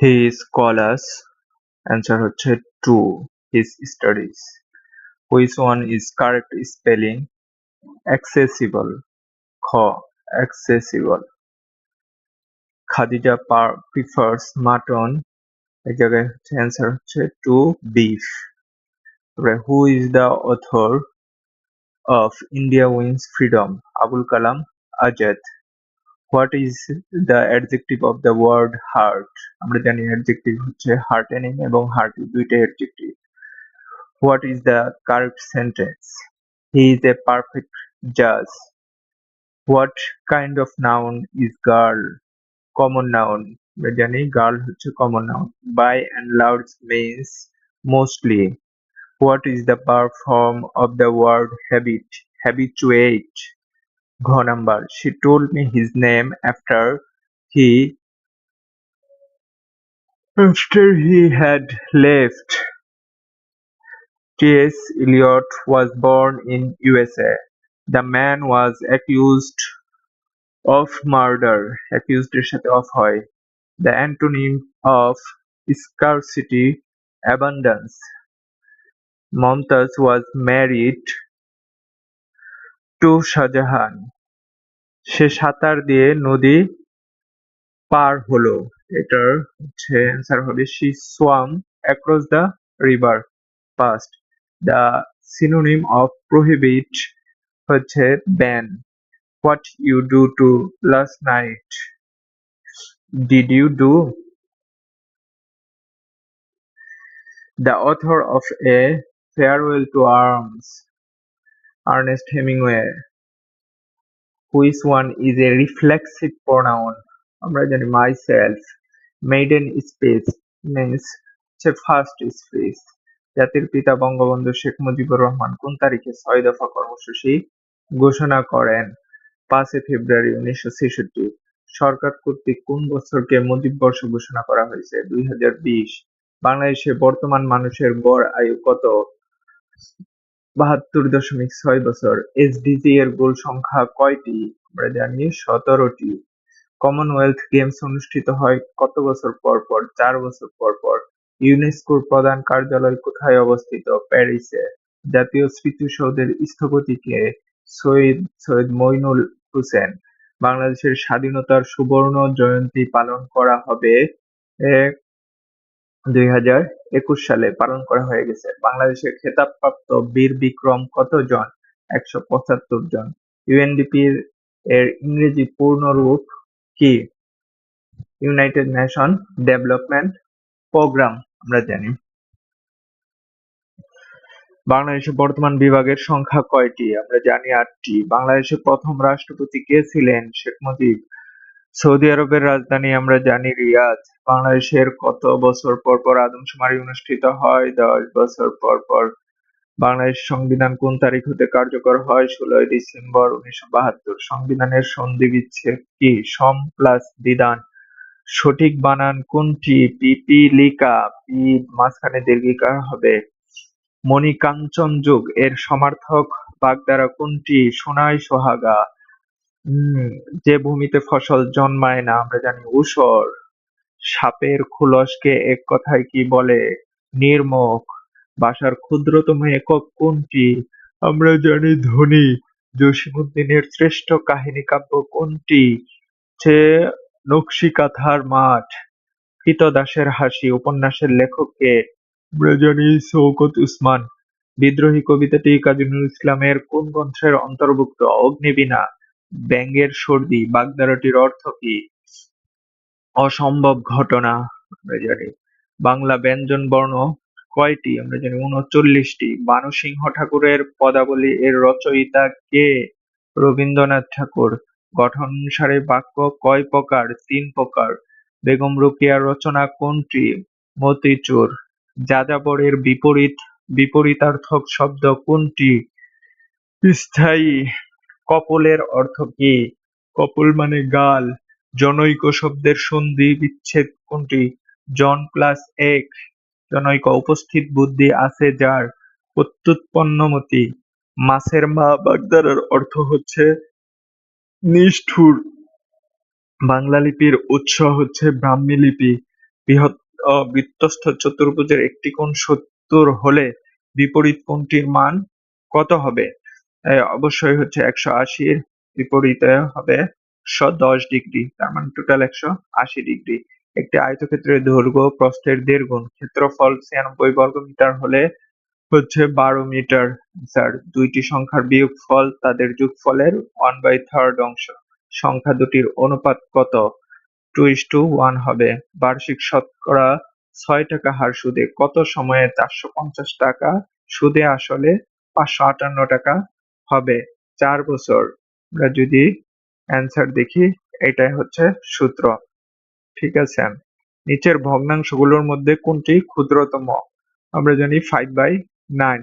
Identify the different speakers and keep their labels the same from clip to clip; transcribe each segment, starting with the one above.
Speaker 1: His scholars answer হচ্ছে to his studies which one is correct spelling accessible খ accessible Khadija prefers mutton এই জায়গায় হচ্ছে হচ্ছে to beef who is the author of India wins freedom Abul Kalam Azad what is the adjective of the word heart আমরা জানি adjective হচ্ছে heartening এবং hearty দুইটাই adjective what is the correct sentence he is a perfect জাজ what kind of noun is girl common noun আমরা জানি girl হচ্ছে common noun by and large means mostly what is the bar form of the word habit habituate ঘ number she told me his name after he after he had left T.S. Eliot was born in USA. The man was accused of murder. Accused এর সাথে of হয় the antonym of scarcity abundance Mumtaz was married to Shahjahan সে সাঁতার দিয়ে নদী পার হলো। এটার হচ্ছে অ্যান্সার হবে she swam across the river past the synonym of prohibit হচ্ছে ban what you do to last night did you do the author of a farewell to arms Ernest Hemingway. Which one is a reflexive pronoun? আমরা জানি myself. Maiden space, means হচ্ছে first space জাতির পিতা বঙ্গবন্ধু শেখ মুজিবুর রহমান কোন তারিখে ছয় দফা কর্মসূচি ঘোষণা করেন পাঁচই ফেব্রুয়ারি উনিশশো ছেষট্টি, সরকার কর্তৃক কোন বছরকে মুজিব বর্ষ ঘোষণা করা হয়েছে দুই হাজার বিশ, বাংলাদেশে বর্তমান মানুষের গড় আয়ু কত বাহাত্তর দশমিক ছয় বছর এসডিজি এর গোল সংখ্যা কয়টি? আমরা জানি সতেরোটি। কমনওয়েলথ গেমস অনুষ্ঠিত হয় কত বছর পর পর? চার বছর পর পর। ইউনেস্কোর প্রধান কার্যালয় কোথায় অবস্থিত? প্যারিসে। জাতীয় স্মৃতিসৌধের স্থপতিকে সৈয়দ সৈয়দ মইনুল হোসেন। বাংলাদেশের স্বাধীনতার সুবর্ণ জয়ন্তী পালন করা হবে দুই হাজার একুশ সালে পালন করা হয়ে গেছে। বাংলাদেশের খেতাবপ্রাপ্ত বীর বিক্রম কত জন একশো পঁচাত্তর জন। ইউএনডিপি এর ইংরেজি পূর্ণ রূপ কি? ইউনাইটেড নেশন ডেভেলপমেন্ট প্রোগ্রাম আমরা জানি। বাংলাদেশের বর্তমান বিভাগের সংখ্যা কয়টি? আমরা জানি আটটি। বাংলাদেশের প্রথম রাষ্ট্রপতি কে ছিলেন? শেখ মুজিব। সৌদি আরবের রাজধানী আমরা জানি রিয়াদ। বাংলাদেশের কত বছর পর পর আদমশুমারি অনুষ্ঠিত হয়? দশ বছর পর পর বাংলাদেশ সংবিধান কোন তারিখ হতে কার্যকর হয়? ষোলোই ডিসেম্বর উনিশশো বাহাত্তর। সংবিধানের সন্ধি বিচ্ছেদ কি? সম প্লাস বিধান। সঠিক বানান কোনটি? পিপিলিকা পি মাঝখানে দীর্ঘিকার হবে। মণিকাঞ্চন যুগ। এর সমার্থক বাগদারা কোনটি? সোনাই সোহাগা। যে ভূমিতে ফসল জন্মায় না, আমরা জানি ঊষর সাপের খোলসকে এক কথায় কি বলে? নির্মুখ বাসার ক্ষুদ্রতম একক কোনটি? আমরা জানি ধ্বনি জসীমউদ্দিনের শ্রেষ্ঠ কাহিনী কাব্য কোনটি? সে নকশিকাঁথার মাঠ কৃতদাসের হাসি, উপন্যাসের লেখককে। আমরা জানি শওকত উসমান, বিদ্রোহী কবিতাটি কাজী নজরুল ইসলামের কোন গ্রন্থের অন্তর্ভুক্ত? অগ্নিবীণা ব্যঙ্গের সর্দি বাগধারাটির অর্থ কি? অসম্ভব ঘটনা আমরা জানি। বাংলা ব্যঞ্জন বর্ণ কয়টি? আমরা জানি উনচল্লিশটি। বানুসিংহ ঠাকুরের পদাবলী এর রচয়িতা কে? রবীন্দ্রনাথ ঠাকুর। গঠন অনুসারে বাক্য কয় প্রকার? তিন প্রকার। বেগম রোকেয়ার রচনা কোনটি? মতিচুর। যাযাবরের বিপরীত, বিপরীতার্থক শব্দ কোনটি? স্থায়ী। কপলের অর্থ কি? কপল মানে গাল। জনৈক শব্দের সন্ধি বিচ্ছেদ কোনটি? জন প্লাস এক জনৈক উপস্থিত বুদ্ধি আছে যার প্রত্যুৎপন্নমতি। মাছের মা বাগদারার অর্থ হচ্ছে নিষ্ঠুর। বাংলা লিপির উৎস হচ্ছে ব্রাহ্মী লিপি। বৃহৎ বৃত্তস্থ চতুর্ভুজের একটি কোণ সত্তর হলে বিপরীত কোণটির মান কত হবে? অবশ্যই হচ্ছে একশো আশির বিপরীতে হবে। একশো দশ ডিগ্রি, তার মানে টোটাল একশো আশি ডিগ্রি। একটি আয়তক্ষেত্রের দৈর্ঘ্য প্রস্থের দেড় গুণ ক্ষেত্রফল ছিয়ানব্বই বর্গ মিটার হলে হচ্ছে বারো মিটার। স্যার, দুইটি সংখ্যার বিয়োগফল তাদের যোগফলের ওয়ান বাই থার্ড অংশ। সংখ্যা দুটির অনুপাত কত? টু ইস টু ওয়ান হবে। বার্ষিক শতকরা ছয় টাকা হার সুদে কত সময়ে চারশো পঞ্চাশ টাকা সুদে আসলে পাঁচশো আটান্ন টাকা হবে? চার বছর। আমরা যদি অ্যান্সার দেখি, এটাই হচ্ছে সূত্র। ঠিক আছে? নিচের ভগ্নাংশগুলোর মধ্যে কোনটি ক্ষুদ্রতম? আমরা জানি ফাইভ বাই নাইন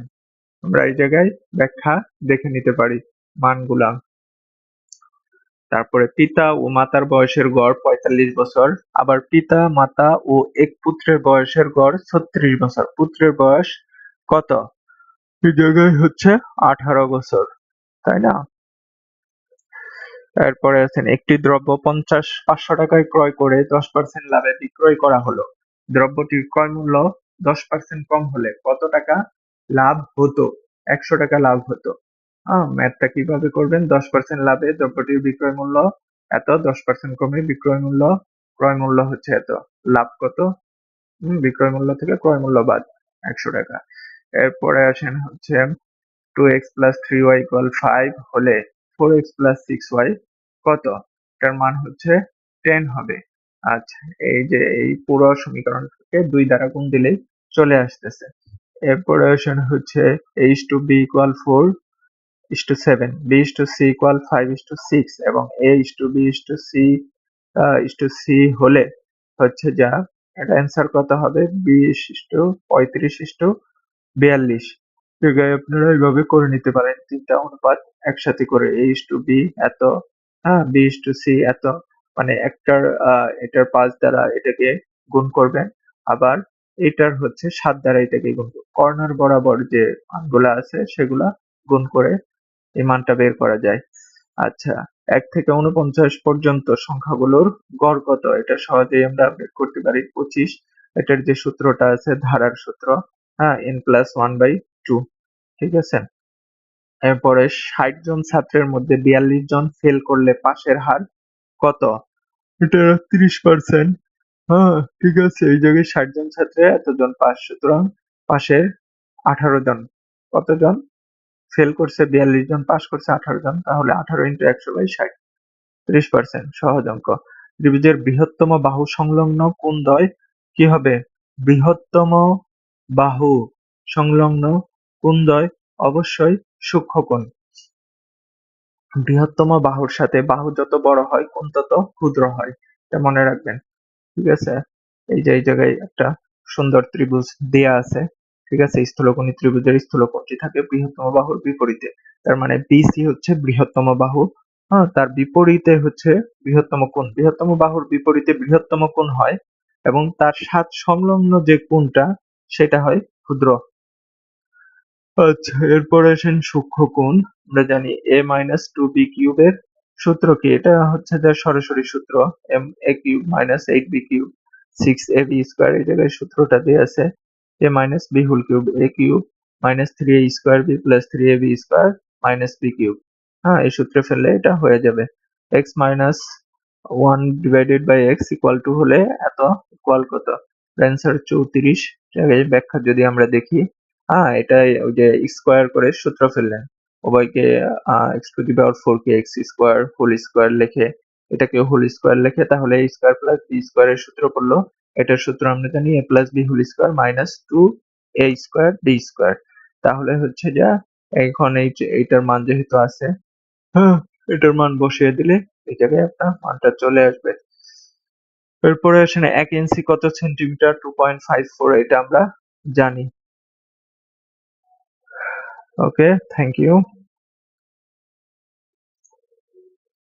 Speaker 1: আমরা এই জায়গায় ব্যাখ্যা দেখে নিতে পারি মানগুলা। তারপরে পিতা ও মাতার বয়সের গড় পঁয়তাল্লিশ বছর। আবার পিতা, মাতা ও এক পুত্রের বয়সের গড় ছত্রিশ বছর। পুত্রের বয়স কত? এই জায়গায় হচ্ছে আঠারো বছর। তাই না? এরপরে আছেন, একটি দ্রব্য পঞ্চাশ, পাঁচশো টাকায় ক্রয় করে দশ পার্সেন্ট লাভে বিক্রয় করা হলো। দ্রব্যটির ক্রয় মূল্য দশ পার্সেন্ট কম হলে কত টাকা লাভ হতো? একশো টাকা লাভ হতো। ম্যাথটা কীভাবে করবেন? দশ পার্সেন্ট লাভে দ্রব্যটির বিক্রয় মূল্য এত, দশ পার্সেন্ট কমে বিক্রয় মূল্য, ক্রয় মূল্য হচ্ছে এত। লাভ কত? বিক্রয় মূল্য থেকে ক্রয় মূল্য বাদ, একশো টাকা। এরপরে আসেন হচ্ছে two x plus three y equal five হলে four x plus six y কত? এটার মান হচ্ছে টেন হবে। আচ্ছা এই যে এই পুরো সমীকরণকে দুই দ্বারা গুণ দিলেই চলে আসতেছে। এরপরে আসেন হচ্ছে H to B equal four is to seven B is to C equal five is to six এবং A is to B is to C is to C হলে হচ্ছে যা এটা অ্যান্সার কত হবে? বিশ ইস টু পঁয়ত্রিশ ইস টু বিয়াল্লিশ। আপনারা এইভাবে করে নিতে পারেন, তিনটা অনুপাত একসাথে করে এ ইস টু বি এত হ্যাঁ বি ইস টু সি এত মানে একটার এটার পাঁচ দ্বারা এটাকে গুণ করবেন। আবার এটার হচ্ছে সাত দ্বারা এটাকে গুণ কর্নার বরাবর যে মানগুলা আছে, সেগুলা গুণ করে এই মানটা বের করা যায়। আচ্ছা এক থেকে উনপঞ্চাশ পর্যন্ত সংখ্যাগুলোর গড় কত? এটা সহজেই আমরা বের করতে পারি। পঁচিশ, এটার যে সূত্রটা আছে, ধারার সূত্র হ্যাঁ N plus one by two ঠিক আছে? এরপরে ষাট জন ছাত্রের মধ্যে বিয়াল্লিশ জন ফেল করলে পাশের হার কত? এটা ত্রিশ পার্সেন্ট হ্যাঁ ঠিক আছে, এই জায়গায় ষাট জন ছাত্রে এতজন পাস, সুতরাং পাশের আঠারো জন। কতজন? ফেল করছে, বিয়াল্লিশ জন, পাস করছে আঠারো জন, তাহলে আঠারো ইন্টু একশো বাই ষাট। ত্রিশ পার্সেন্ট সহজ অঙ্ক। ত্রিভুজের বৃহত্তম বাহু সংলগ্ন কোন দ্বয় কি হবে? বৃহত্তম বাহু সংলগ্ন কোন দ্বয় অবশ্যই সূক্ষ্মকোণ। বৃহত্তম বাহুর সাথে বাহু যত বড় হয়, কোণ তত ক্ষুদ্র হয়, এটা মনে রাখবেন। ঠিক আছে? এই যে, এই জায়গায় একটা সুন্দর ত্রিভুজ দেয়া আছে। ঠিক আছে? স্থূলকোণী ত্রিভুজের স্থূলকোণটি থাকে বৃহত্তম বাহুর বিপরীতে। তার মানে বিসি হচ্ছে বৃহত্তম বাহু। হ্যাঁ তার বিপরীতে হচ্ছে বৃহত্তম কোণ। বৃহত্তম বাহুর বিপরীতে বৃহত্তম কোণ হয় এবং তার সাথ সংলগ্ন যে কোণটা, সেটা হয় ক্ষুদ্র। আচ্ছা এরপরে আসেন সূক্ষ্ম কোণ। আমরা জানি a মাইনাস টু বি কিউবের সূত্র কি? এটা হচ্ছে যে সরাসরি সূত্র। M A cube minus eight B cube six A B square এই জায়গায় সূত্রটা দিয়ে আছে। A minus B whole cube A cube minus three A square B plus three A B square minus B cube হ্যাঁ এই সূত্রে ফেললে এটা হয়ে যাবে। X minus one divided by X equal to হলে এত ইকুয়াল কত? অ্যান্সার চৌত্রিশ। ব্যাখ্যা যদি আমরা দেখি হ্যাঁ এটাই ওই যে স্কোয়ার করে সূত্র ফেললেন। উভয়কে X to the power four K X square whole square লিখে এটাকে হোল স্কোয়ার লিখে, তাহলে স্কোয়ার প্লাস বি স্কোয়ারের সূত্র পড়ল। এটার সূত্র আমরা জানি A plus B whole square minus two A square D square তাহলে হচ্ছে যা, এখন এই এইটার মান যেহেতু আছে হ্যাঁ এটার মান বসিয়ে দিলে এই জায়গায় আপনার মানটা চলে আসবে। এরপরে আসেন এক ইঞ্চি কত centimetre two point five four এটা আমরা জানি। okay thank you.